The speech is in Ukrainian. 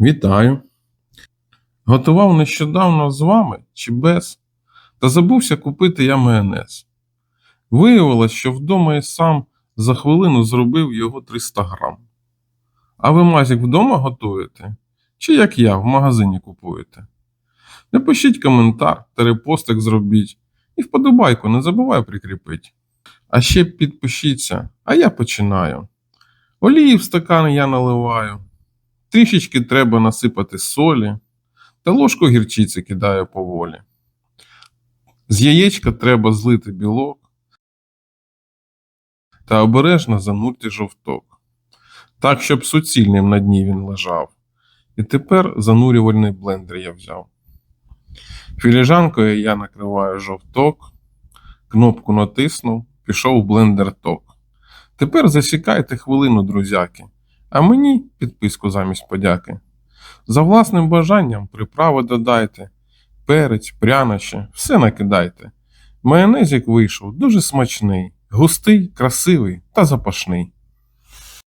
Вітаю. Готував нещодавно з вами чи без, та забувся купити я майонез. Виявилось, що вдома і сам за хвилину зробив його 300 грам. А ви мазік вдома готуєте? Чи як я в магазині купуєте? Напишіть коментар та репостик зробіть. І вподобайку не забувай прикріпити. А ще підпишіться, а я починаю. Олії в стакан я наливаю. Трішечки треба насипати солі, та ложку гірчиці кидаю поволі. З яєчка треба злити білок та обережно занурте жовток, так, щоб суцільним на дні він лежав. І тепер занурювальний блендер я взяв. Філіжанкою я накриваю жовток, кнопку натиснув, пішов в блендер ток. Тепер засікайте хвилину, друзяки, а мені підписку замість подяки. За власним бажанням приправи додайте, перець, прянощі, все накидайте. Майонезик вийшов дуже смачний, густий, красивий та запашний.